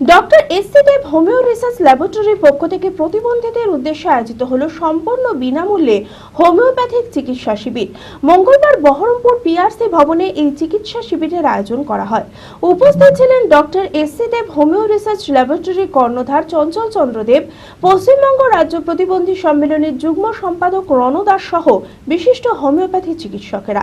Doctor S C Deb homeo research ল্যাবরেটরির পক্ষ থেকে প্রতিবন্ধীদের উদ্দেশ্যে আয়োজিত হল সম্পূর্ণ বিনামূল্যে হোমিওপ্যাথিক চিকিৎসা শিবির। মঙ্গলবার বহরমপুর পিআরসি ভবনে এই চিকিৎসা শিবিরের আয়োজন করা হয়। উপস্থিত ছিলেন doctor S C Deb homeo research ল্যাবরেটরির কর্ণধার চঞ্চল চন্দ্র দেব, পশ্চিমবঙ্গ রাজ্য প্রতিবন্ধী সম্মেলনের যুগ্ম সম্পাদক রণদাস সহ বিশিষ্ট হোমিওপ্যাথি চিকিৎসকেরা।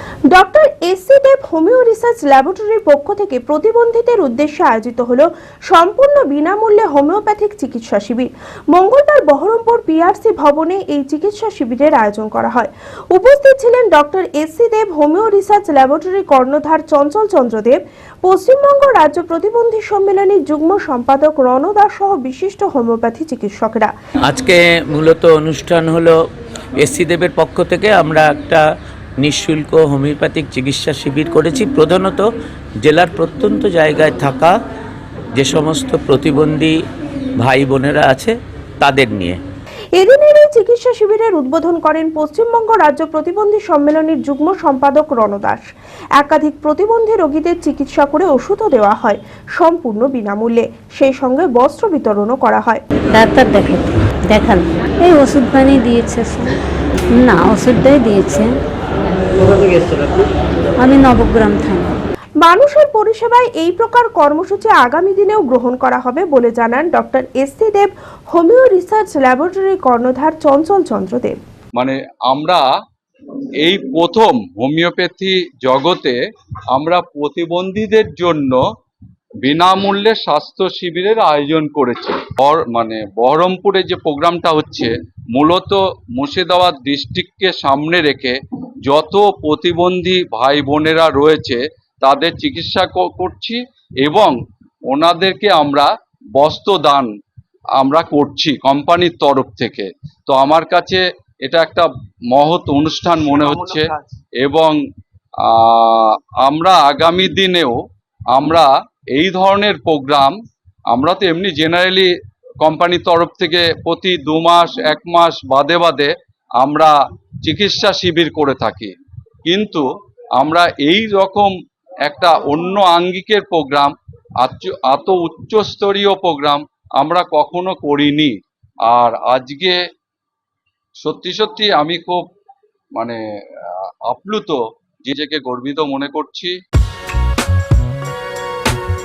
doctor S Deb homeo research ল্যাবরেটরির পক্ষ থেকে প্রতিবন্ধীদের উদ্দেশ্যে আয়োজিত হল সম্পূর্ণ বিনামূল্যে হোমিওপ্যাথিক চিকিৎসা শিবির। মঙ্গলবার বহরমপুর পিআরসি ভবনে এই চিকিৎসা শিবিরের আয়োজন করা হয়। উপস্থিত ছিলেন doctor S Deb homeo research laboratory কর্ণধার চঞ্চল চন্দ্র দেব পশ্চিমবঙ্গ রাজ্য প্রতিবন্ধী সম্মেলনের যুগ্ম সম্পাদক রণদাস সহ বিশিষ্ট হোমিওপ্যাথি চিকিৎসকরা। আজকে মূলত অনুষ্ঠান হলো এসসি দেবের পক্ষ থেকে। আমরা একটা নিঃশুল্ক হোমিওপ্যাথিক চিকিৎসা শিবির করেছি। প্রধানত জেলার প্রত্যন্ত জায়গায় থাকা যে সমস্ত প্রতিবন্ধী ভাই বোনেরা আছে তাদের নিয়ে। এদিনের এই চিকিৎসা শিবিরের উদ্বোধন করেন পশ্চিমবঙ্গ রাজ্য প্রতিবন্ধী সম্মেলনের যুগ্ম সম্পাদক রণদাস একাধিক প্রতিবন্ধী রোগীদের চিকিৎসা করে ওষুধও দেওয়া হয় সম্পূর্ণ বিনামূল্যে। সেই সঙ্গে বস্ত্র বিতরণও করা হয়। ডাক্তার দেখান। এই ওষুধ পানি দিয়েছে না ওষুধটাই দিয়েছে। আমি নবগ্রাম থানা। মানুষের পরিষেবায় এই প্রকার কর্মসূচি আগামী দিনেও গ্রহণ করা হবে বলে জানান doctor S C Deb homeo research laboratory কর্ণধার চঞ্চল চন্দ্র দেব মানে আমরা এই প্রথম হোমিওপ্যাথি জগতে আমরা প্রতিবন্ধীদের জন্য বিনামূল্যে স্বাস্থ্য শিবিরের আয়োজন করেছি। মানে বহরমপুরে যে প্রোগ্রামটা হচ্ছে মূলত মুর্শিদাবাদ ডিস্ট্রিক্টকে সামনে রেখে যত প্রতিবন্ধী ভাই বোনেরা রয়েছে তাদের চিকিৎসা করছি এবং ওনাদেরকে আমরা বস্ত্র দান আমরা করছি কোম্পানির তরফ থেকে। তো আমার কাছে এটা একটা মহৎ অনুষ্ঠান মনে হচ্ছে এবং আমরা আগামী দিনেও আমরা এই ধরনের প্রোগ্রাম আমরা তো এমনি জেনারেলি কোম্পানির তরফ থেকে প্রতি দু মাস এক মাস বাদে বাদে আমরা চিকিৎসা শিবির করে থাকি। কিন্তু আমরা এই রকম একটা অন্য আঙ্গিকের প্রোগ্রাম এত উচ্চস্তরীয় প্রোগ্রাম আমরা কখনো করিনি। আর আজকে সত্যি সত্যি আমি খুব মানে আপ্লুত, নিজেকে গর্বিত মনে করছি।